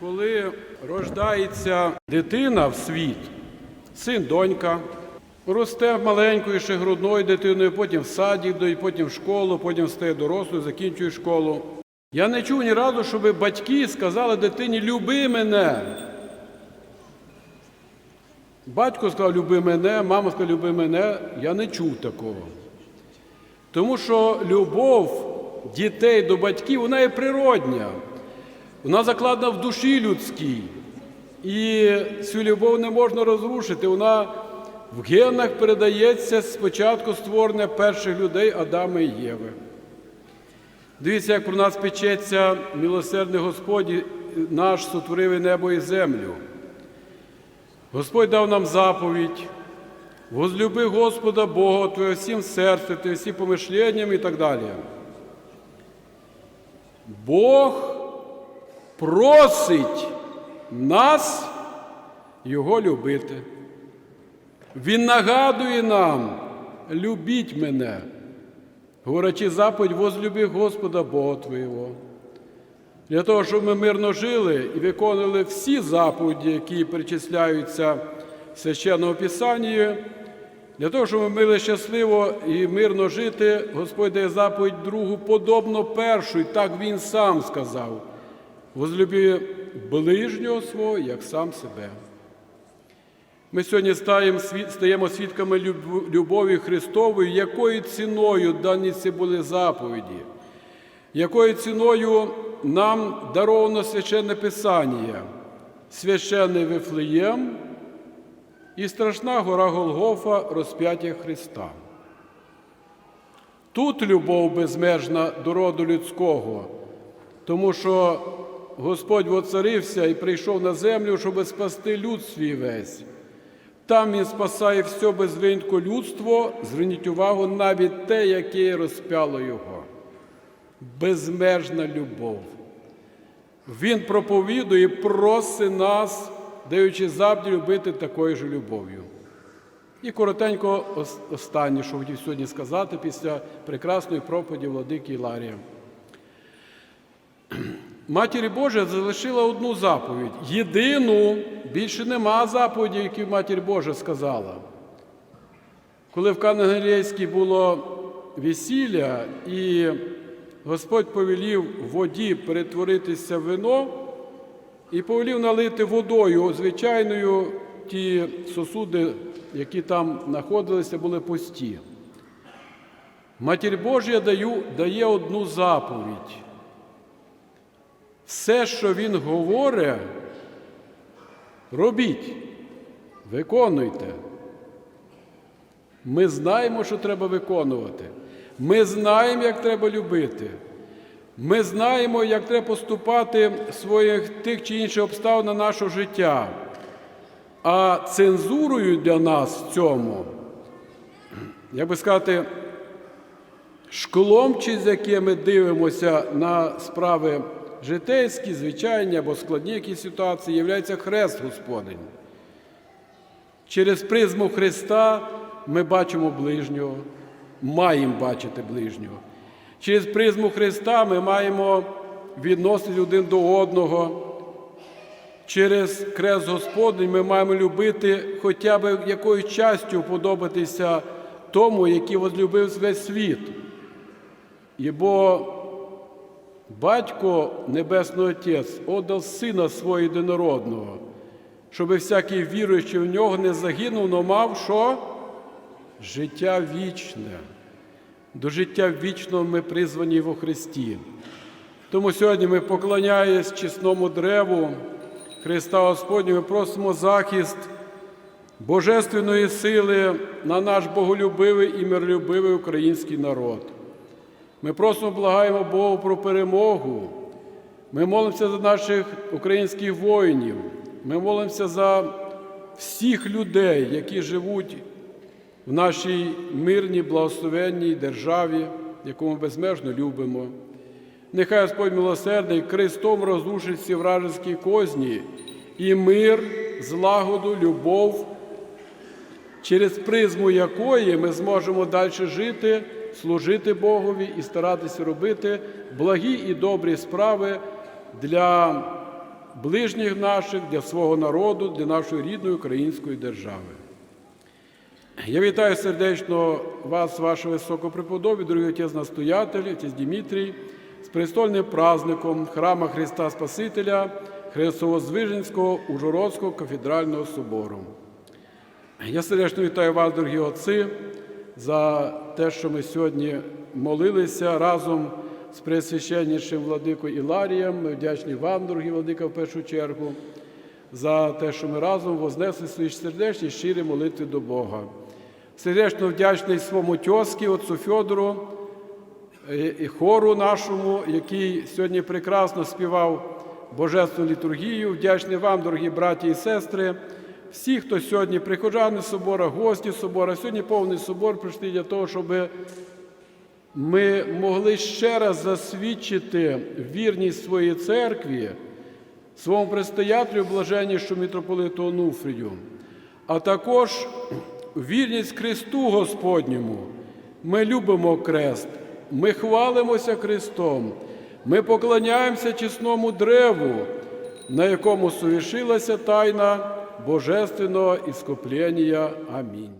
Коли рождається дитина в світ, син, донька, росте маленькою ще грудною дитиною, потім в садик, потім в школу, потім стає дорослою, закінчує школу. Я не чув ні разу, щоб батьки сказали дитині люби мене. Батько сказав, люби мене, мама сказала, люби мене. Я не чув такого. Тому що любов дітей до батьків, вона є природня. Вона закладена в душі людській. І цю любов не можна розрушити. Вона в генах передається з початку створення перших людей Адама і Єви. Дивіться, як про нас печеться милосердний Господь наш сотворив і небо і землю. Господь дав нам заповідь. Возлюби Господа Бога Твого всім серцем, Твоїм всім помишленням і так далі. Бог просить нас Його любити. Він нагадує нам, любіть мене, говорячи заповідь, возлюби Господа Бога Твого. Для того, щоб ми мирно жили і виконували всі заповіді, які перечисляються в священному Писанні, для того, щоб ми мали щасливо і мирно жити, Господь дає заповідь другу, подобно першу, і так Він сам сказав. Возлюби ближнього свого, як сам себе. Ми сьогодні стаємо, свідками любові Христової, якою ціною дані ці були заповіді, якою ціною нам даровано священне Писання, священний Вифлеєм і страшна гора Голгофа розп'яття Христа. Тут любов безмежна до роду людського, тому що Господь воцарився і прийшов на землю, щоб спасти люд свій весь. Там Він спасає все без винятку людство, зверніть увагу навіть те, яке розпяло Його. Безмежна любов. Він проповідує, просить нас, даючи завжди любити такою ж любов'ю. І коротенько останнє, що хотів сьогодні сказати після прекрасної проповіді владики Іларія. Матері Божа залишила одну заповідь. Єдину, більше нема заповіді, які Матір Божа сказала. Коли в Канагалейській було весілля, і Господь повелів воді перетворитися в вино і повелів налити водою звичайною ті сосуди, які там знаходилися, були пусті. Матір Божа дає одну заповідь. Все, що Він говорить, робіть, виконуйте. Ми знаємо, що треба виконувати. Ми знаємо, як треба любити. Ми знаємо, як треба поступати в своїх тих чи інших обставин на наше життя. А цензурою для нас в цьому, як би сказати, шклом, через яке ми дивимося на справи житейські, звичайні або складні якісь ситуації, є хрест Господень. Через призму Христа ми бачимо ближнього, маємо бачити ближнього. Через призму Христа ми маємо відносити один до одного. Через крест Господень ми маємо любити хоча б якоюсь частю подобатися тому, який возлюбив весь світ. Бо Батько Небесний Отець отдав Сина свого єдинородного, щоб всякий віруючий в нього не загинув, но мав що? Життя вічне. До життя вічного ми призвані во Христі. Тому сьогодні ми, поклоняємось чесному древу Христа Господнього, просимо захист божественної сили на наш боголюбивий і миролюбивий український народ. Ми просимо, благаємо Богу про перемогу. Ми молимося за наших українських воїнів. Ми молимося за всіх людей, які живуть в нашій мирній, благословенній державі, яку ми безмежно любимо. Нехай Господь милосердний Христом розрушить всі вражеські козні і мир, злагоду, любов, через призму якої ми зможемо далі жити, служити Богові і старатися робити благі і добрі справи для ближніх наших, для свого народу, для нашої рідної української держави. Я вітаю сердечно вас, ваше високопреподобі, дорогий отець настоятель, отець Дмитрій, з престольним праздником храма Христа Спасителя Христово-Звиженського Ужгородського кафедрального собору. Я сердечно вітаю вас, дорогі отці, за те, що ми сьогодні молилися разом з пресвященнішим владикою Іларієм. Ми вдячні вам, дорогі владика, в першу чергу, за те, що ми разом вознесли свої сердечні щирі молитви до Бога. Сердечно вдячний своєму тьоскі, отцу Фьодору е, і хору нашому, який сьогодні прекрасно співав Божественну літургію. Вдячний вам, дорогі браті і сестри, всі, хто сьогодні прихожани собора, гості собора. Сьогодні повний собор прийшли для того, щоб ми могли ще раз засвідчити вірність своїй церкві, своєму предстоятелю блаженнішому митрополиту Онуфрію, а також вірність Христу Господньому. Ми любимо крест, ми хвалимося Христом, ми поклоняємося чесному древу, на якому совершилася тайна Божественного искупления. Амінь.